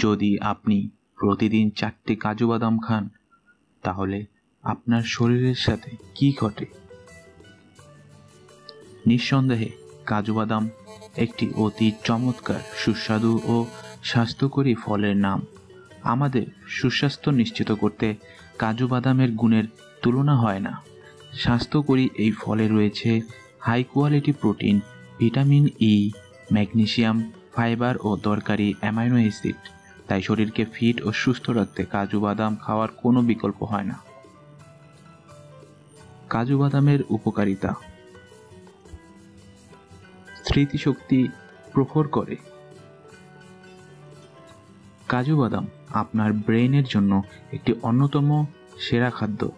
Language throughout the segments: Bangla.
যদি আপনি প্রতিদিন চারটে কাজু বাদাম খান, তাহলে আপনার শরীরের সাথে কি ঘটে? নিঃসন্দেহে, কাজু বাদাম একটি অতি চমৎকার, সুস্বাদু ও স্বাস্থ্যকরী ফলের নাম। আমাদের সুস্বাস্থ্য নিশ্চিত করতে কাজু বাদামের গুণের তুলনা হয় না। স্বাস্থ্যকরী এই ফলে রয়েছে high quality protein, vitamin E magnesium fibre ও দরকারি অ্যামাইনো অ্যাসিড। তাই শরীরকে ফিট ও সুস্থ রাখতে কাজু বাদাম খাওয়ার কোনো বিকল্প হয় না। কাজু বাদামের উপকারিতা। স্মৃতিশক্তি প্রখর করে। কাজু বাদাম আপনার ব্রেনের জন্য একটি অন্যতম সেরা খাদ্য।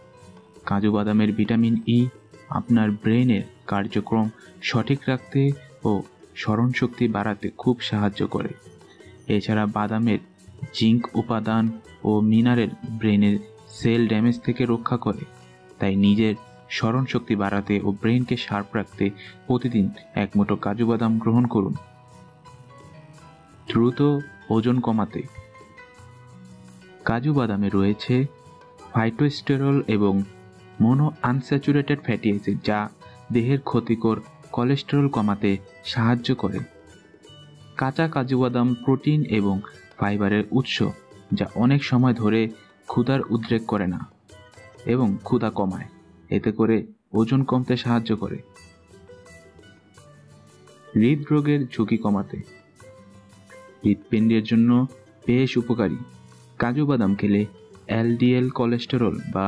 কাজু বাদামের ভিটামিন ই আপনার ব্রেনের কার্যক্রম সঠিক রাখতে ও স্মরণশক্তি বাড়াতে খুব সাহায্য করে। এছাড়া বাদামের জিঙ্ক উপাদান ও মিনারেল ব্রেনের সেল ড্যামেজ থেকে রক্ষা করে। তাই নিজের স্মরণ শক্তি বাড়াতে ও ব্রেনকে শার্প রাখতে প্রতিদিন এক মুঠো কাজু বাদাম গ্রহণ করুন। দ্রুত ওজন কমাতে। কাজু বাদামে রয়েছে ফাইটোস্টেরল এবং মোনো আনস্যাচুরেটেড ফ্যাটি অ্যাসিড, যা দেহের ক্ষতিকর কোলেস্টেরল কমাতে সাহায্য করে। কাঁচা কাজু বাদাম, প্রোটিন এবং ফাইবারের উৎস, যা অনেক সময় ধরে ক্ষুধার উদ্রেক করে না এবং ক্ষুধা কমায়। এতে করে ওজন কমতে সাহায্য করে। হৃদরোগের ঝুঁকি কমাতে। হৃৎপিণ্ডের জন্য বেশ উপকারী। কাজু বাদাম খেলে এলডিএল কোলেস্টেরল বা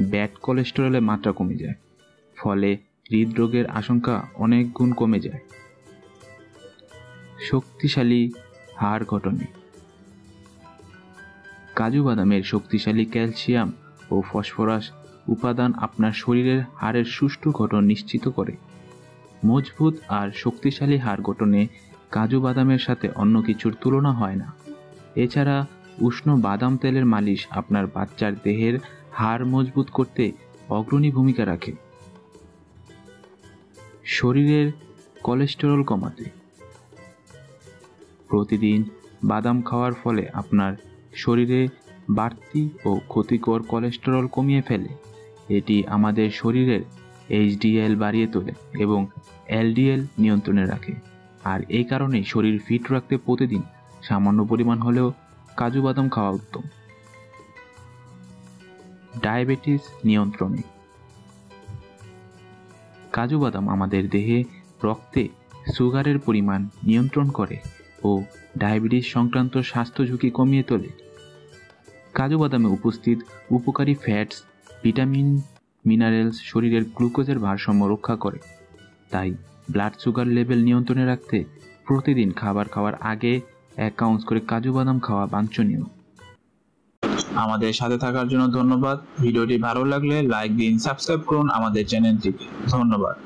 ব্যাড কোলেস্টেরলের মাত্রা কমে যায়, ফলে হৃদরোগের আশঙ্কা অনেক গুণ কমে যায়। শক্তিশালী হাড় গঠনে। কাজু বাদামের শক্তিশালী ক্যালসিয়াম ও ফসফরাস উপাদান আপনার শরীরের হাড়ের সুষ্ঠু গঠন নিশ্চিত করে। মজবুত আর শক্তিশালী হাড় গঠনে কাজু বাদামের সাথে অন্য কিছুর তুলনা হয় না। এছাড়া উষ্ণ বাদাম তেলের মালিশ আপনার বাচ্চার দেহের হাড় মজবুত করতে অগ্রণী ভূমিকা রাখে। শরীরের কোলেস্টেরল কমাতে। প্রতিদিন বাদাম খাওয়ার ফলে আপনার শরীরে বাড়তি ও ক্ষতিকর কোলেস্টেরল কমিয়ে ফেলে। এটি আমাদের শরীরের এইচডিএল বাড়িয়ে তোলে এবং এলডিএল নিয়ন্ত্রণে রাখে। আর এই কারণে শরীর ফিট রাখতে প্রতিদিন সামান্য পরিমাণ হলেও কাজু বাদাম খাওয়া উত্তম। ডায়াবেটিস নিয়ন্ত্রণে। কাজু বাদাম আমাদের দেহে রক্তে সুগারের পরিমাণ নিয়ন্ত্রণ করে। ও ডায়াবেটিস সংক্রান্ত স্বাস্থ্য ঝুঁকি কমিয়ে তোলে। কাজু বাদামে উপস্থিত উপকারী ফ্যাটস, ভিটামিন, মিনারেলস শরীরের গ্লুকোজের ভারসাম্য রক্ষা করে। তাই ব্লাড সুগার লেভেল নিয়ন্ত্রণে রাখতে প্রতিদিন খাবার খাওয়ার আগে এক আউন্স করে কাজু বাদাম খাওয়া বাঞ্ছনীয়। আমাদের সাথে থাকার জন্য ধন্যবাদ। ভিডিওটি ভালো লাগলে লাইক দিন, সাবস্ক্রাইব করুন আমাদের চ্যানেলটিকে। ধন্যবাদ।